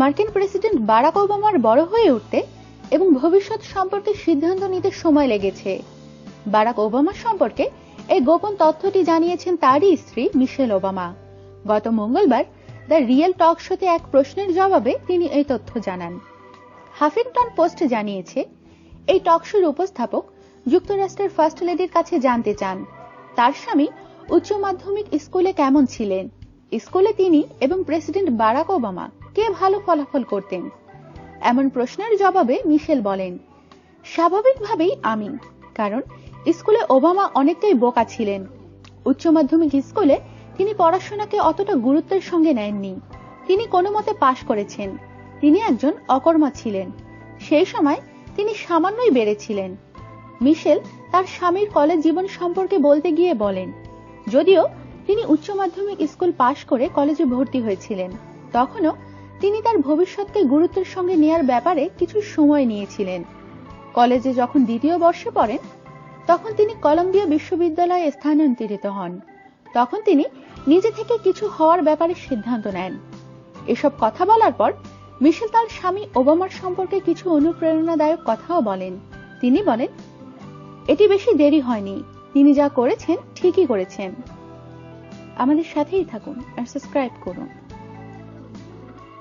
মার্কিন president Barack ওবামার বড় হয়ে উঠতে এবং ভবিষ্যৎ সম্পর্কে সিদ্ধান্ত নিতে সময় লেগেছে। বারাক ওবামা সম্পর্কে এই গোপন তথ্যটি জানিয়েছেন তারই স্ত্রী মিশেল ওবামা। গত মঙ্গলবার দ্য রিয়েল টক শোতে এক প্রশ্নের জবাবে তিনি এই তথ্য জানান। হাফিংটন পোস্ট জানিয়েছে, এই টক শোর উপস্থাপক যুক্তরাষ্ট্রের ফার্স্ট লেডির কাছে জানতে চান। তার স্বামী উচ্চ মাধ্যমিক স্কুলে কেমন ছিলেন? স্কুলে তিনি এবং প্রেসিডেন্ট বারাক ওবামা কে ভালো ফলাফল করতেন? এমন প্রশ্নের জবাবে মিশেল বলেন, স্বাভাবিকভাবেই আমি, কারণ স্কুলে ওবামা অনেকটাই বোকা ছিলেন। উচ্চ মাধ্যমিক স্কুলে তিনি পড়াশোনাকে অতটা গুরুত্বের সঙ্গে নেননি। তিনি কোনো মতে পাশ করেছেন। তিনি একজন অকর্মা ছিলেন। সেই সময় তিনি সামান্যই বেড়েছিলেন। মিশেল তার স্বামীর কলেজ জীবন সম্পর্কে বলতে গিয়ে বলেন, যদিও তিনি উচ্চ মাধ্যমিক স্কুল পাশ করে কলেজে ভর্তি হয়েছিলেন, তখনও তিনি তার ভবিষ্যৎকে গুরুত্বের সঙ্গে নেয়ার ব্যাপারে কিছু সময় নিয়েছিলেন। কলেজে যখন দ্বিতীয় বর্ষে পড়েন, তখন তিনি কলম্বিয়া বিশ্ববিদ্যালয়ে স্থানান্তরিত হন। তখন তিনি নিজে থেকে কিছু হওয়ার ব্যাপারে সিদ্ধান্ত নেন। এসব কথা বলার পর মিশেল তার স্বামী ওবামার সম্পর্কে কিছু অনুপ্রেরণাদায়ক কথাও বলেন। তিনি বলেন, এটি বেশি দেরি হয়নি। তিনি যা করেছেন ঠিকই করেছেন। আমাদের সাথেই থাকুন আর সাবস্ক্রাইব করুন।